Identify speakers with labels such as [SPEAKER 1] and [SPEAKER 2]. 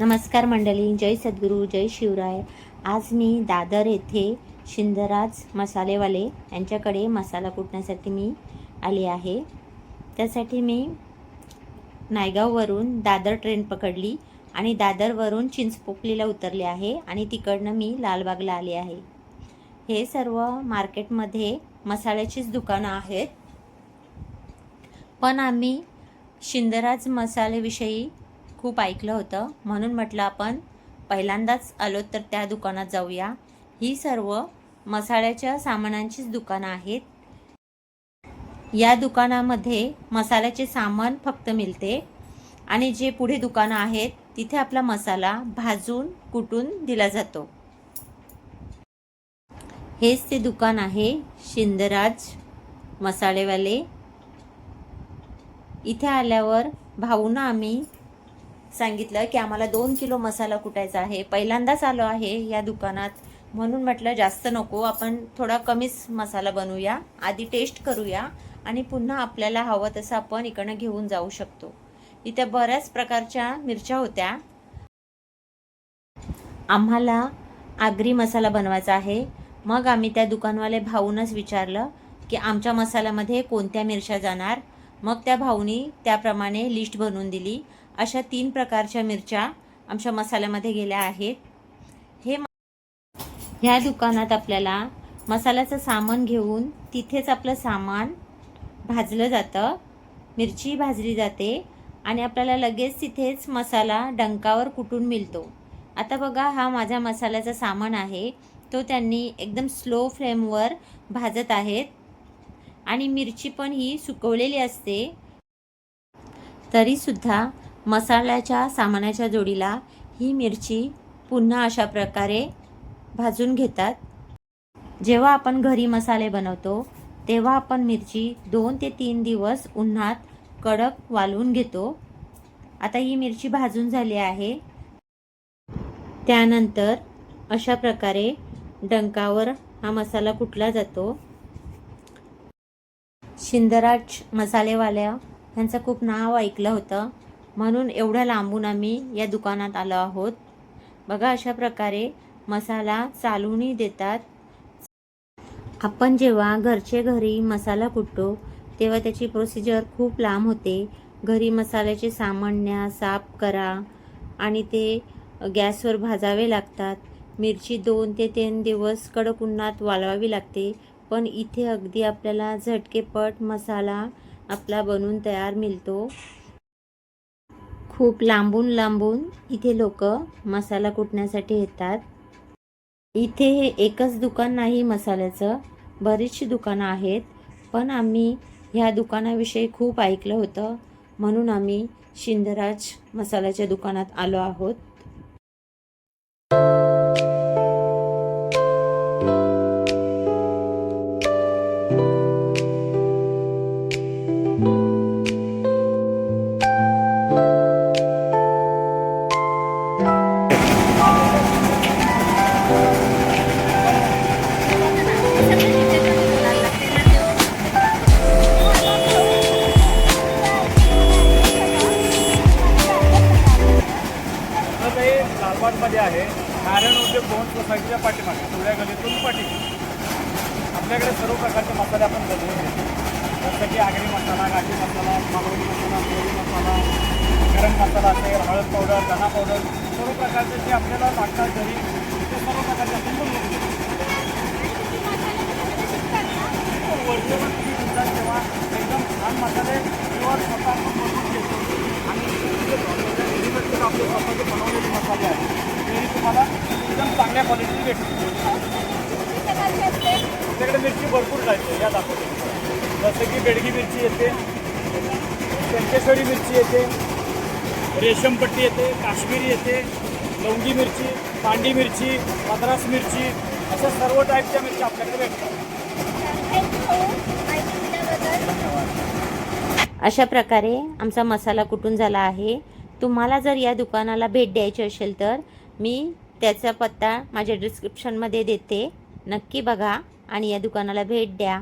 [SPEAKER 1] नमस्कार मंडळी जय सद्गुरू जय शिवराय. आज मी दादर येथे शिंदराज मसालेवाले यांच्याकडे मसाला कुटण्यासाठी मी आली आहे. त्यासाठी मी नायगाववरून दादर ट्रेन पकडली आणि दादरवरून चिंचपोकलीला उतरले आहे आणि तिकडनं मी लालबागला आले आहे. हे सर्व मार्केटमध्ये मसाल्याचीच दुकानं आहेत. पण आम्ही शिंदराज मसालेविषयी खूप ऐकलं होतं. म्हणून म्हटलं आपण पहिल्यांदाच आलो तर त्या दुकानात जाऊया. ही सर्व मसाल्याच्या सामानांचीच दुकानं आहेत. या दुकानामध्ये मसाल्याचे सामान फक्त मिळते. आणि जे पुढे दुकानं आहेत तिथे आपला मसाला भाजून कुटून दिला जातो. हेच ते दुकान आहे शिंदराज मसालेवाले. इथे आल्यावर भाऊनं आम्ही सांगितलं की आम्हाला दोन किलो मसाला कुटायचा आहे. पहिल्यांदाच आलो आहे या दुकानात. म्हणून म्हटलं जास्त नको आपण थोडा कमीच मसाला बनवूया. आधी टेस्ट करूया आणि पुन्हा आपल्याला हवं तसं आपण इकडनं घेऊन जाऊ शकतो. इथे बऱ्याच प्रकारच्या मिरच्या होत्या. आम्हाला आगरी मसाला बनवायचा आहे. मग आम्ही त्या दुकानवाले भाऊनच विचारलं की आमच्या मसाल्यामध्ये कोणत्या मिरच्या जाणार? मग त्या भाऊनी त्याप्रमाणे लिस्ट बनवून दिली. अशा तीन प्रकारच्या मिरच्या आमच्या मसाल्यामध्ये गेल्या आहेत. हे ह्या दुकानात आपल्याला मसाल्याचं सामान घेऊन तिथेच आपलं सामान भाजलं जातं. मिरची भाजली जाते आणि आपल्याला लगेच तिथेच मसाला डंकावर कुटून मिळतो. आता बघा हा माझ्या मसाल्याचा सामान आहे. तो त्यांनी एकदम स्लो फ्लेमवर भाजत आहेत. आणि मिरची पण ही सुकवलेली असते. तरीसुद्धा मसाल्याच्या सामानाच्या जोडीला ही मिरची पुन्हा अशा प्रकारे भाजून घेतात. जेव्हा आपण घरी मसाले बनवतो तेव्हा आपण मिरची दोन ते तीन दिवस उन्हात कडक वालवून घेतो. आता ही मिरची भाजून झाली आहे. त्यानंतर अशा प्रकारे डंकावर हा मसाला कुटला जातो. शिंदराज मसालेवाल्या यांचं खूप नाव ऐकलं होतं. म्हणून एवढ्या लांबून आम्ही या दुकानात आलो आहोत. बघा अशा प्रकारे मसाला चालूनही देतात. आपण जेव्हा घरचे घरी मसाला कुटतो तेव्हा त्याची प्रोसिजर खूप लांब होते. घरी मसाल्याचे सामान न्या साफ करा आणि ते गॅसवर भाजावे लागतात. मिरची दोन ते तीन दिवस कडक उन्हात वाळवावी लागते. पण इथे अगदी आपल्याला झटकेपट मसाला आपला बनून तयार मिळतो. खूप लांबून लांबून इथे लोक मसाला कुटण्यासाठी येतात. इथे हे एकच दुकान नाही मसाल्याचं बरीचशी दुकानं आहेत पण आम्ही ह्या दुकानाविषयी खूप ऐकलं होतं. म्हणून आम्ही शिंदराज मसाल्याच्या दुकानात आलो आहोत.
[SPEAKER 2] आहे. नारायण उद्योग भवन सोसायटीच्या पाठीमागे थोड्या गलीतून पाठी. आपल्याकडे सर्व प्रकारचे मसाले आपण बनवून घेतो. जसं की आगरी मसाला गाठी मसाला मालवणी मसाला पोळी मसाला गरम मसाला असेल हळद पावडर धना पावडर सर्व प्रकारचे जे आपल्याला लागतात घरी ते सर्व प्रकारचे आपण बनवून घेतो. वर्षभर तुम्ही तुमचा तेव्हा एकदम छान मसाले किंवा स्वतः आपण बनवून घेतो. आणि रेडीमेड आपले स्वतःचे बनवलेले मसाले आहेत. तुम्हाला एकदम चांगल्या क्वालिटीची भेटतील आपल्याकडे मिरची भरपूर जायचे या दाखवते. जसं की बेडगी मिरची येते टंकेश्वरी मिरची येते रेशमपट्टी येते काश्मीरी येते लवंगी मिरची पांडी मिरची मद्रास मिरची अशा सर्व टाईपच्या मिरची आपल्याकडे भेटतात.
[SPEAKER 1] अशा प्रकारे आमचा मसाला कुठून झाला आहे? तुम्हाला जर या दुकानाला भेट द्यायची असेल तर मी त्याचा पत्ता माझ्या डिस्क्रिप्शनमध्ये देते. नक्की बघा आणि या दुकानाला भेट द्या.